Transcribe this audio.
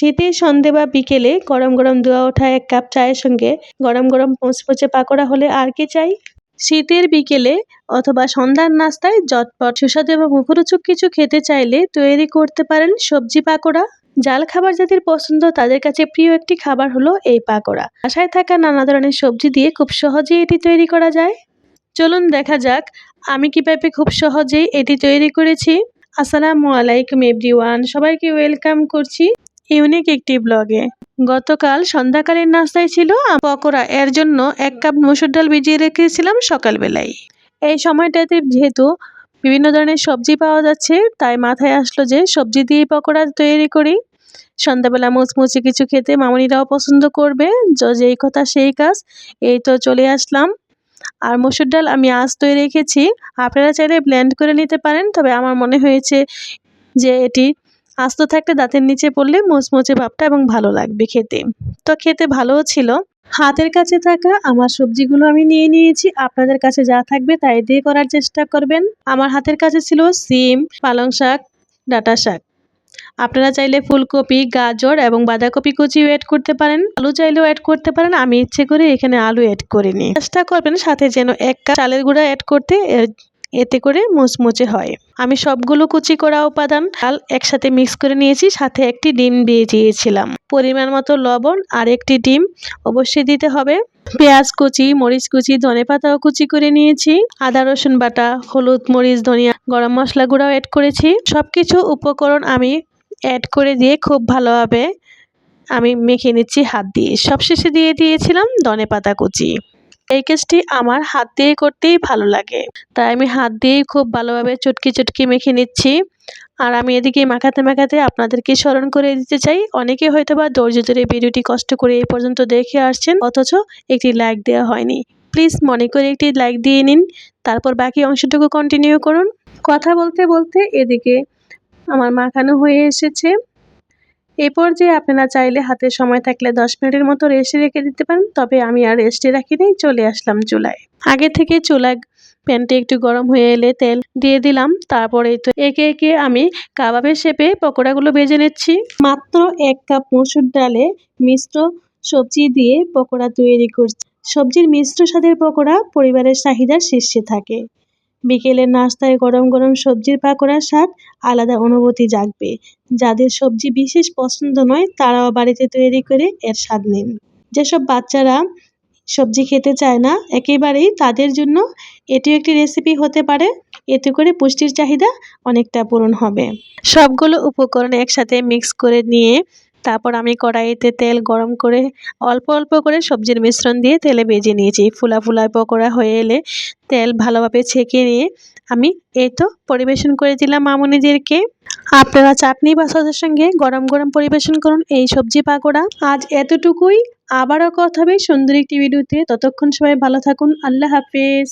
শীতের সন্ধে বা বিকেলে গরম গরম ধোয়া ওঠা এক কাপ চায়ের সঙ্গে গরম গরম মুচমুচে পাকোড়া হলে আর কি চাই? শীতের বিকেলে অথবা সন্ধ্যার নাস্তায় জটপট সুস্বাদু এবং মুখরোচক কিছু খেতে চাইলে তৈরি করতে পারেন সবজি পাকোড়া। জাল খাবার যাদের পছন্দ, তাদের কাছে প্রিয় একটি খাবার হলো এই পাকোড়া। বাসায় থাকা নানা ধরনের সবজি দিয়ে খুব সহজেই এটি তৈরি করা যায়। চলুন দেখা যাক, আমি কীভাবে খুব সহজেই এটি তৈরি করেছি। আসসালামু আলাইকুম এভরিওয়ান, সবাইকে ওয়েলকাম করছি। ইউনিক একটি ব্লগে। গতকাল সন্ধ্যাকালীন নাস্তায় ছিল পকোড়া। এর জন্য এক কাপ মসুর ডাল ভিজিয়ে রেখেছিলাম সকালবেলায়। এই সময়টাতে যেহেতু বিভিন্ন ধরনের সবজি পাওয়া যাচ্ছে, তাই মাথায় আসলো যে সবজি দিয়ে পকোড়া তৈরি করি। সন্ধ্যাবেলা মুচমুচে কিছু খেতে মামনিরাও পছন্দ করবে যেই কথা সেই কাজ। এই তো চলে আসলাম। আর মসুর ডাল আমি আজ তৈরি রেখেছি। আপনারা চাইলে ব্লেন্ড করে নিতে পারেন, তবে আমার মনে হয়েছে যে এটি আস্ত থাকলে দাঁতের নিচে পড়লে মুচমুচে ভাবটা এবং ভালো লাগবে খেতে। তো খেতে ভালোও ছিল। হাতের কাছে থাকা আমার সবজিগুলো আমি নিয়ে নিয়েছি। আপনাদের কাছে যা থাকবে তাই দিয়ে করার চেষ্টা করবেন। আমার হাতের কাছে ছিল সিম, পালং শাক, ডাটা শাক। আপনারা চাইলে ফুলকপি, গাজর এবং বাঁধাকপি কুচিও অ্যাড করতে পারেন। আলু চাইলেও অ্যাড করতে পারেন। আমি ইচ্ছে করে এখানে আলু অ্যাড করিনি। চেষ্টা করবেন সাথে যেন এক কাপ চালের গুঁড়া অ্যাড করতে। এতে করে মুচমুচে হয়। আমি সবগুলো কুচি করা উপাদান ডাল একসাথে মিক্স করে নিয়েছি, সাথে একটি ডিম দিয়ে দিয়েছিলাম। পরিমাণ মতো লবণ আর একটি ডিম অবশ্যই দিতে হবে। পেঁয়াজ কুচি, মরিচ কুচি, ধনে পাতাও কুচি করে নিয়েছি। আদা, রসুন বাটা, হলুদ, মরিচ, ধনিয়া, গরম মশলা গুঁড়াও অ্যাড করেছি। সব কিছু উপকরণ আমি অ্যাড করে দিয়ে খুব ভালোভাবে আমি মেখে নিচ্ছি হাত দিয়ে। সবশেষে দিয়ে দিয়েছিলাম ধনে পাতা কুচি। এই কেসটি আমার হাত দিয়ে করতেই ভালো লাগে। তাই আমি হাত দিয়েই খুব ভালোভাবে চটকি চটকি মেখে নিচ্ছি। আর আমি এদিকে মাখাতে মাখাতে আপনাদেরকে স্মরণ করে দিতে চাই, অনেকে হয়তো বা ধৈর্য ধরে ভিডিওটি কষ্ট করে এই পর্যন্ত দেখে আসছেন, অথচ একটি লাইক দেওয়া হয়নি। প্লিজ মনে করে একটি লাইক দিয়ে নিন, তারপর বাকি অংশটুকু কন্টিনিউ করুন। কথা বলতে বলতে এদিকে আমার মাখানো হয়ে এসেছে। এই পর্যায়ে আপনারা চাইলে হাতে সময় থাকলে দশ মিনিটের মতো রেস্টে রেখে দিতে পারেন, তবে আমি আর রেস্টে রাখিনি চলে আসলাম চুলায়। আগে থেকে চুলা প্যানটি একটু গরম হয়ে এলে তেল দিয়ে দিলাম, তারপরে তো একে একে আমি কাবাবের শেপে পকোড়াগুলো ভেজে নিচ্ছি। মাত্র এক কাপ মসুর ডালে মিশ্র সবজি দিয়ে পকোড়া তৈরি করছি। সবজির মিশ্র স্বাদের পকোড়া পরিবারের চাহিদার শীর্ষে থাকে। বিকেলের নাস্তায় গরম গরম সবজির পাকোড়ার স্বাদ আলাদা অনুভূতি জাগবে। যাদের সবজি বিশেষ পছন্দ নয়, তারাও বাড়িতে তৈরি করে এর স্বাদ নিন। যেসব বাচ্চারা সবজি খেতে চায় না, একেবারেই তাদের জন্য এটিও একটি রেসিপি হতে পারে। এতে করে পুষ্টির চাহিদা অনেকটা পূরণ হবে। সবগুলো উপকরণ একসাথে মিক্স করে নিয়ে তারপর আমি কড়াইতে তেল গরম করে অল্প অল্প করে সবজির মিশ্রণ দিয়ে তেলে ভেজে নিয়েছি। ফুলা ফুলা পকোড়া হয়ে এলে তেল ভালোভাবে ছেঁকে নিয়ে আমি এই তো পরিবেশন করে দিলাম মামুনিদেরকে। আপনারা চাটনি বা সসের সঙ্গে গরম গরম পরিবেশন করুন এই সবজি পাকোড়া। আজ এতটুকুই। আবারও কথা হবে সুন্দর একটি ভিডিওতে। ততক্ষণ সবাই ভালো থাকুন। আল্লাহ হাফেজ।